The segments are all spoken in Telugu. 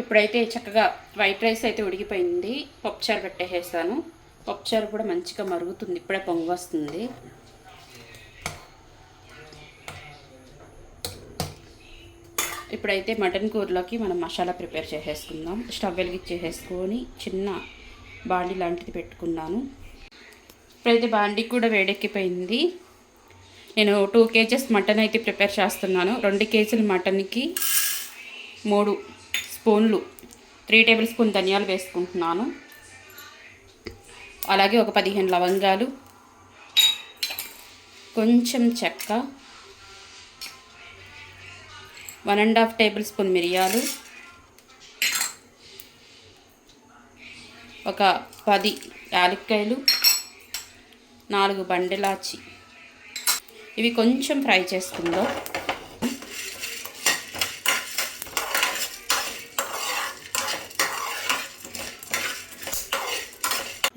ఇప్పుడైతే చక్కగా వైట్ రైస్ అయితే ఉడికిపోయింది. పప్పుచారు పెట్టేసేసాను. పప్పుచారు కూడా మంచిగా మరుగుతుంది. ఇప్పుడే పొంగు వస్తుంది. ఇప్పుడైతే మటన్ కూరలోకి మనం మసాలా ప్రిపేర్ చేసేసుకుందాం. స్టవ్ వెలిగించేసేసుకొని చిన్న బాండి లాంటిది పెట్టుకున్నాను. ఇప్పుడైతే బాండి కూడా వేడెక్కిపోయింది. నేను టూ కేజెస్ మటన్ అయితే ప్రిపేర్ చేస్తున్నాను. రెండు కేజీల మటన్కి మూడు స్పూన్లు త్రీ టేబుల్ స్పూన్ ధనియాలు వేసుకుంటున్నాను. అలాగే ఒక పదిహేను లవంగాలు కొంచెం చెక్క one and half tablespoon మిరియాలు ఒక పది యాలక్కాయలు నాలుగు బండిలాచి. ఇవి కొంచెం ఫ్రై చేసుకుందాం.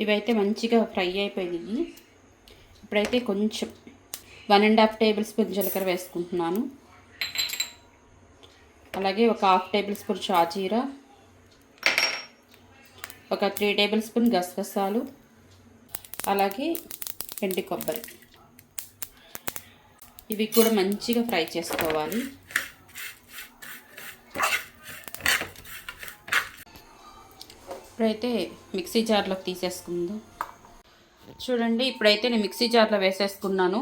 ఇవైతే మంచిగా ఫ్రై అయిపోయినాయి. ఇప్పుడైతే కొంచెం one and half tablespoon జీలకర్ర వేసుకుంటున్నాను. అలాగే ఒక హాఫ్ టేబుల్ స్పూన్ షాజీరా ఒక త్రీ టేబుల్ స్పూన్ గసగసాలు అలాగే ఎండి కొబ్బరి. ఇవి కూడా మంచిగా ఫ్రై చేసుకోవాలి. ఇప్పుడైతే మిక్సీ జార్లోకి తీసేసుకుందాం. చూడండి ఇప్పుడైతే నేను మిక్సీ జార్లో వేసేసుకున్నాను.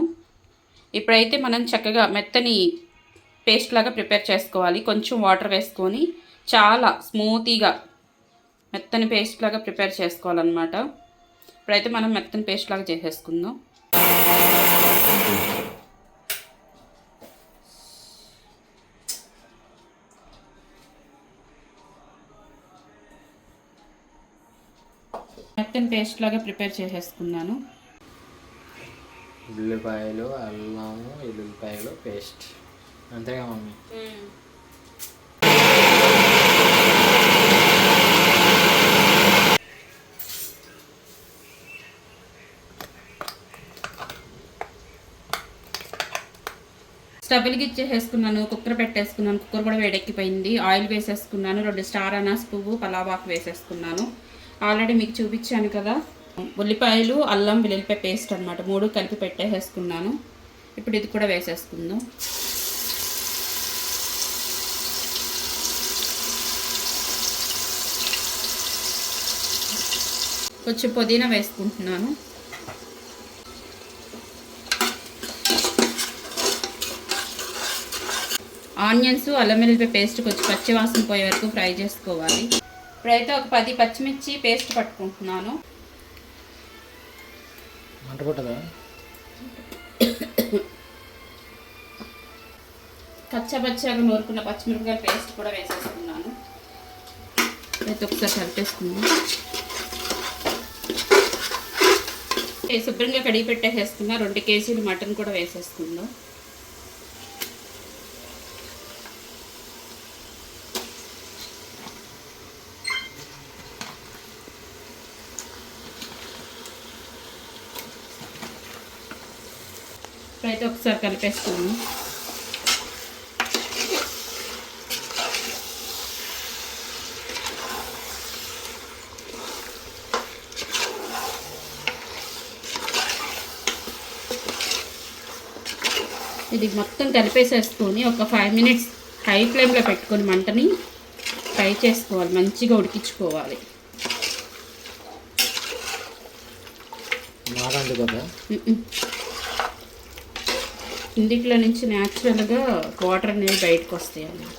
ఇప్పుడైతే మనం చక్కగా మెత్తని పేస్ట్ లాగా ప్రిపేర్ చేసుకోవాలి. కొంచెం వాటర్ వేసుకొని చాలా స్మూతీగా మెత్తని పేస్ట్ లాగా ప్రిపేర్ చేసుకోవాలన్నమాట. ఇప్పుడైతే మనం మెత్తని పేస్ట్ లాగా చేసేసుకుందాం. మెత్తని పేస్ట్ లాగా ప్రిపేర్ చేసేసుకున్నాను. ఉల్లిపాయలు అల్లము ఎల్లుల్లిపాయలు పేస్ట్. అంతేగా మమ్మీ? స్టవ్ వెలిగిచ్చేసేసుకున్నాను కుక్కర్ పెట్టేసుకున్నాను. కుక్కర్ కూడా వేడెక్కిపోయింది. ఆయిల్ వేసేసుకున్నాను. రెండు స్టార్ అనాస్ పువ్వు పలావాకు వేసేసుకున్నాను. ఆల్రెడీ మీకు చూపించాను కదా. ఉల్లిపాయలు అల్లం వెల్లుల్లిపాయ పేస్ట్ అన్నమాట. మూడు కలిపి పెట్టేసేసుకున్నాను. ఇప్పుడు ఇది కూడా వేసేసుకుందాం. కొంచెం పుదీనా వేసుకుంటున్నాను. ఆనియన్స్ అల్లం వెల్లుల్లిపాయ పేస్ట్ కొంచెం పచ్చి వాసన పోయే వరకు ఫ్రై చేసుకోవాలి. ఇప్పుడైతే ఒక పది పచ్చిమిర్చి పేస్ట్ పట్టుకుంటున్నాను. మంట పుట్టదా? కచ్చపచ్చగా నూరుకున్న పచ్చిమిరపకాయల పేస్ట్ కూడా వేసేసుకున్నాను. అయితే ఒకసారి కలిపేసుకుందాం. ఏ, శుభ్రంగా కడిగి పెట్టేసేసుకున్నా రెండు కేజీలు మటన్ కూడా వేసేసుకుందాం. ఇప్పుడైతే ఒకసారి కలిపేసుకున్నాం ఇది మొత్తం కలిపేసేసుకొని ఒక ఫైవ్ మినిట్స్ హై ఫ్లేమ్లో పెట్టుకొని మంటని ఫ్రై చేసుకోవాలి మంచిగా ఉడికించుకోవాలి. కదా మ్మ్. నుంచి న్యాచురల్గా వాటర్ అనేవి బయటకు వస్తాయి అన్నమాట.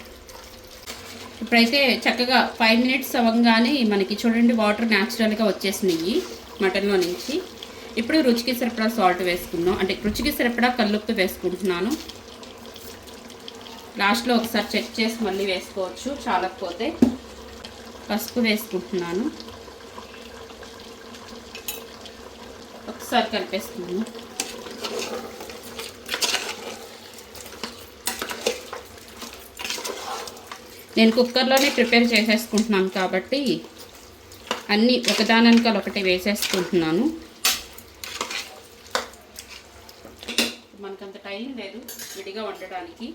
ఇప్పుడైతే చక్కగా ఫైవ్ మినిట్స్ అవ్వగానే మనకి చూడండి వాటర్ న్యాచురల్గా వచ్చేసినాయి మటన్లో నుంచి. ఇప్పుడు రుచికి సరిపడా సాల్ట్ వేసుకున్నాం అంటే రుచికి సరిపడా కల్లుప్పు వేసుకుంటున్నాను. లాస్ట్లో ఒకసారి చెక్ చేసి మళ్ళీ వేసుకోవచ్చు. చాలకపోతే పసుపు వేసుకుంటున్నాను. ఒకసారి కలిపేసుకున్నాను నేను కుక్కర్లోనే ప్రిపేర్ చేసేసుకుంటున్నాను కాబట్టి అన్నీ ఒకదానెనకాల ఒకటి వేసేసుకుంటున్నాను. మనకంత టైం లేదు విడిగా వండడానికి.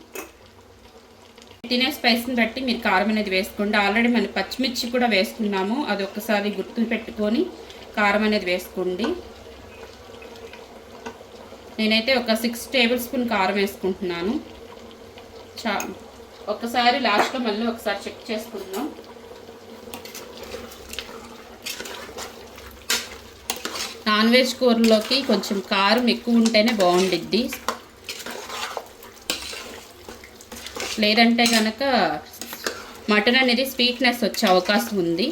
తినే స్పైస్ని బట్టి మీరు కారం అనేది వేసుకోండి. ఆల్రెడీ మనం పచ్చిమిర్చి కూడా వేసుకున్నాము. అది ఒక్కసారి గుర్తు పెట్టుకొని కారం అనేది వేసుకోండి. నేనైతే ఒక సిక్స్ టేబుల్ స్పూన్ కారం వేసుకుంటున్నాను. చా ఒక్కసారి లాస్ట్లో మళ్ళీ ఒకసారి చెక్ చేసుకుందాం. నాన్ వెజ్ కూరలోకి కొంచెం కారం ఎక్కువ ఉంటేనే బాగుండిద్ది. లేదంటే కనుక మటన్ అనేది స్వీట్నెస్ వచ్చే అవకాశం ఉంది.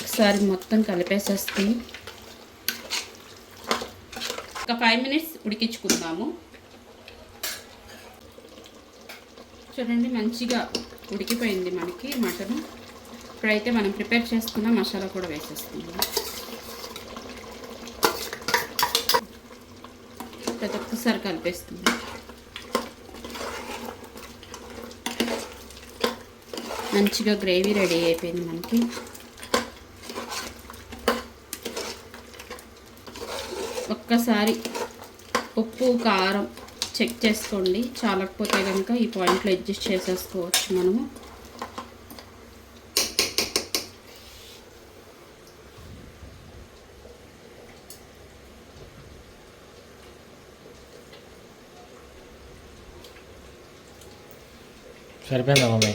ఒకసారి మొత్తం కలిపేసేస్తుంది ఒక ఫైవ్ మినిట్స్ ఉడికించుకుందాము. చూడండి మంచిగా ఉడికిపోయింది మనకి మటన్. ఇప్పుడైతే మనం ప్రిపేర్ చేసుకున్న మసాలా కూడా వేసేస్తున్నాం ప్రతి ఒక్కసారి కలిపేస్తుంది మంచిగా గ్రేవీ రెడీ అయిపోయింది మనకి. ఒక్కసారి ఉప్పు కారం చెక్ చేసుకోండి. చాలకపోతే కనుక ఈ పాయింట్లో అడ్జస్ట్ చేసేసుకోవచ్చు మనము. సరిపోయిందా మమ్మీ?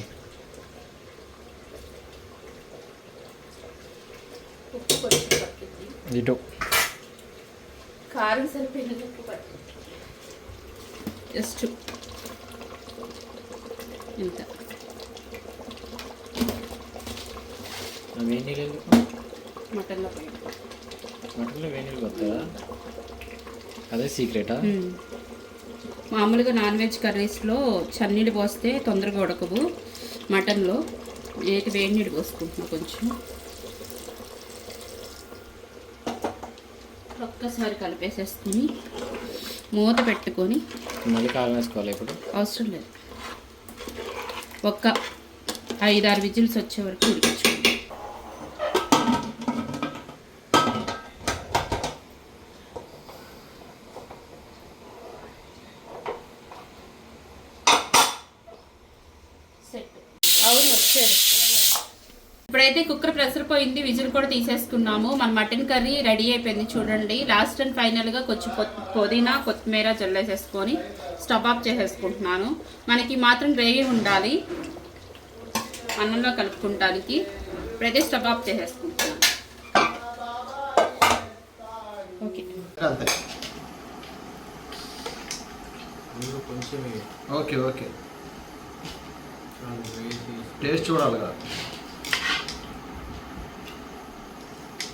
ఇటు. కారం సరిపోయినది ఉప్పు పట్టింది జస్ట్ ఇంత. ఎందుకు మటన్లో మటన్లో కొత్తదా అదే సీక్రెటా? మ్మ్. మామూలుగా నాన్ వెజ్ కర్రీస్లో చన్నీళ్ళు పోస్తే తొందరగా ఉడకవు. మటన్లో ఏటి వేడి నీళ్ళు పోసుకుంటున్నా కొంచెం. ఒక్కసారి కలిపేసేసుకుని మూత పెట్టుకొని మళ్ళీ కారం వేసుకోవాలి ఇప్పుడు? అవసరం లేదు. ఒక్క ఐదారు విజిల్స్ వచ్చే వరకు ఉడికించుకోండి అవును వచ్చారు ఇప్పుడైతే కుక్కర్ ప్రెషర్ పోయింది విజిల్ కూడా తీసేసుకున్నాము. మన మటన్ కర్రీ రెడీ అయిపోయింది చూడండి. లాస్ట్ అండ్ ఫైనల్గా కొంచెం పుదీనా కొత్తిమీర జల్లేసేసుకొని స్టవ్ ఆఫ్ చేసేసుకుంటున్నాను. మనకి మాత్రం గ్రేవీ ఉండాలి. అన్నంలో కలుపుకుంటానికి ఇప్పుడైతే స్టవ్ ఆఫ్ చేసేసుకుంటున్నాను. ఓకే. Okay okay. టేస్ట్ చూడాలి కదా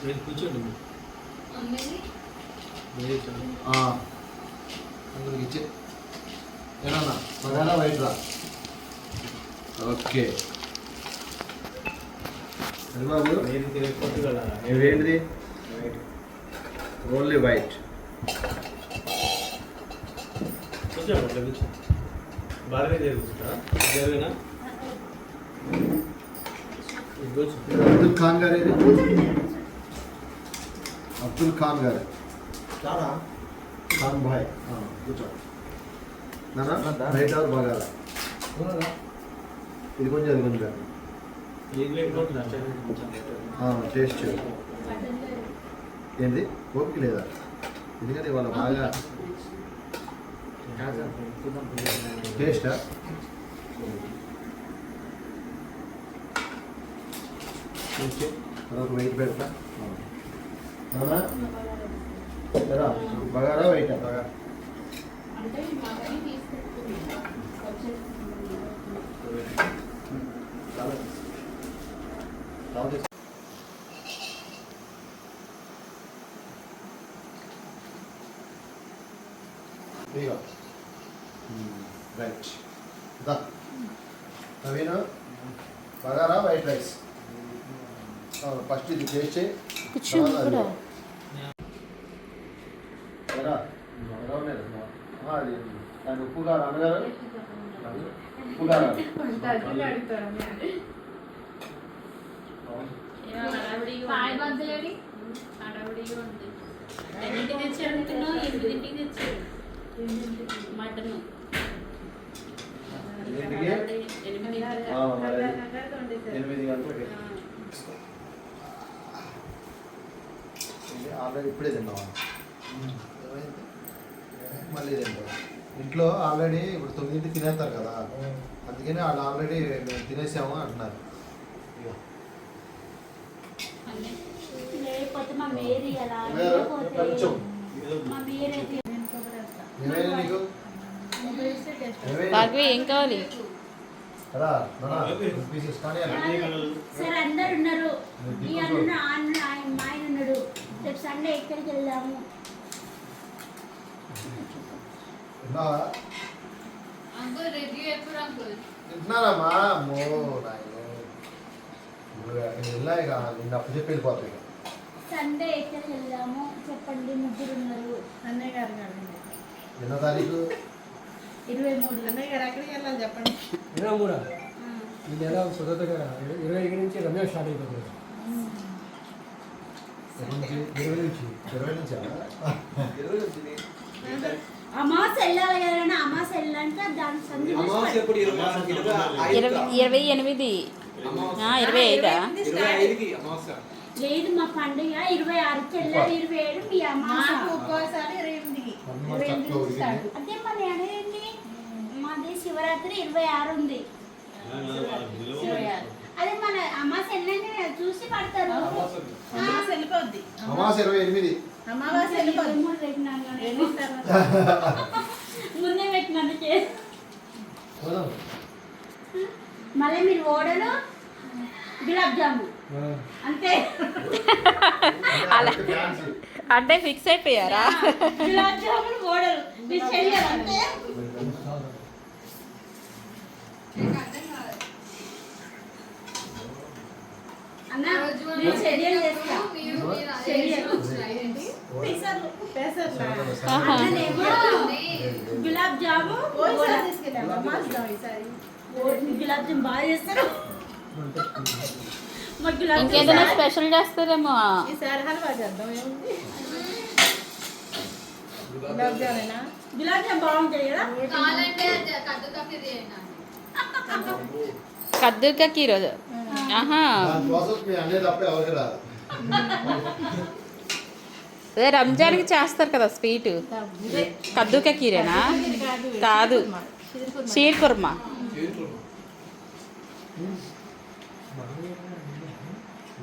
కూర్చోండి ఆ. అందరికి ఇచ్చే. ఏమన్నా? మగానా వైట్ రా ఓకే ఇవేంటిది ఓన్లీ వైట్. బాగా జరుగుతుందా? జరగనా? అబ్దుల్ ఖాన్ గారు. అబ్దుల్ ఖాన్ భాయ్. కూర్చో. వైట్ ఆర్ బగారా ఇది కొంచెం అది కొంచెం. టేస్ట్. ఏంది? ఓపిక లేదా? ఎందుకంటే వాళ్ళ బాగా టేస్టా? అదొక వెయిట్ పెడతా. నానా ఎరా బగారా వెయిట్ బగారా. రైట్. దా. Naveen? Bagara white rice. First ఇది తర్వాత అది ఉప్పు పాయ బద్దలేడి హడావిడిగా ఉంది ఎన్నింటికి తెచ్చాడు ఎనిమిదింటికి తెచ్చాడు మటన్ ఎన్నింటికి? ఎనిమిది ఆ, మరి ఎనిమిది గంటలకి ఇది ఆల్రెడీ ఇప్పుడే తిన్నావా? మళ్ళీ తింటాం ఇంట్లో ఆల్రెడీ ఇప్పుడు తొమ్మిదింటికి తినేస్తారు కదా. అందుకని వాళ్ళు ఆల్రెడీ మేము తినేసాము అంటున్నారు. ఏం కావాలి రా, నాన్న, పీసెస్ కానీ అలా. సరే అందరు ఉన్నారు. ఈ అన్న ఆయన ఆయన ఉన్నాడు. రేపు సండే ఎక్కడికి వెళ్దాము? తిన్నావా? తింటున్నారమ్మా అమ్మో నాయనో. ఇప్పుడు అక్కడికి వెళ్ళా ఇక నిన్న అప్పు చెప్పి వెళ్ళిపోతాయి. సండే ఎక్కడికి వెళ్దాము? చెప్పండి ముగ్గురు ఉన్నారు. అన్నయ్య గారు. ఎన్నో తారీఖు? ఇరవై మూడు. అన్నయ్య గారు ఎక్కడికి వెళ్ళాలి చెప్పండి. ఇరవై మూడు? ఆ. ఈ నెల సుదతగా ఇరవై ఐదు నుంచి రమ్య స్టార్ట్ అయిపోతుంది. ఎప్పటి నుంచి ఇరవై నుంచి. ఇరవై నుంచా? అమాస వెళ్ళాలి కదా అమాస వెళ్ళాలంటే దాని సంధి అమావాస్య ఎప్పుడు ఇరవై ఇరవై ఇరవై ఐదుకా? ఇరవై ఎనిమిది. అమావాస్య. ఆ, ఇరవై ఐదా? ఇరవై ఐదుకి అమావాస్య లేదు మా పండుగ ఇరవై ఆరుకి వెళ్ళాలి ఇరవై ఏడు మీ అమాస. మాకు ఒక్కోసారి ఇరవై ఎనిమిదికి. అమ్మ ఇరవై ఎనిమిది చక్కగా నుంచి స్టార్ట్. ఉడికింది. అదే మరి అనేది మాది శివరాత్రి ఇరవై ఆరు ఉంది. అదే మన అమాస వెళ్ళండి చూసి పడతారు. అమావాస్య. వెళ్ళిపోద్ది. అమాస ఇరవై ఎనిమిది. వెళ్ళిపోద్ది. తర్వాత. ముందే పెట్టినాను. మళ్ళీ మీరు ఓడలు గులాబ్ జాము అంతే. అలా. అంటే ఫిక్స్ అయిపోయారా? గులాబ్ జాములు ఓడలు. మీరు చెయ్యాలి అంతే చాలు. అన్న మీరు చెయ్యలు చేస్తా చెయ్యలు పెసర్లు పెసర్లా ఆహా. అన్ననేమో గులాబ్ జాము గులాబ్ జామ్ బాగా చేస్తారు. ఇంకేదైనా స్పెషల్ చేస్తారేమో. ఈసారి హల్వా చేద్దాం ఏముంది? గులాబ్ జామేనా? గులాబ్ జామ్ బాగుంటాయి కదా. కద్దుకా ఈరోజు. అదే రంజాన్కి చేస్తారు కదా స్వీట్. కద్దుకా కీరేనా? కాదు. షీర్ కుర్మా.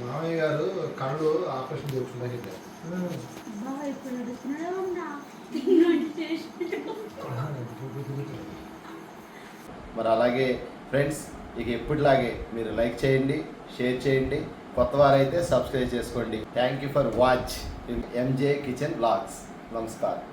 మామయ్య గారు కళ్ళు ఆపరేషన్ మరి అలాగే ఫ్రెండ్స్ ఇక ఎప్పటిలాగే మీరు లైక్ చేయండి షేర్ చేయండి కొత్త వారైతే సబ్స్క్రైబ్ చేసుకోండి. Thank you for watch MJ kitchen blogs నమస్కారం.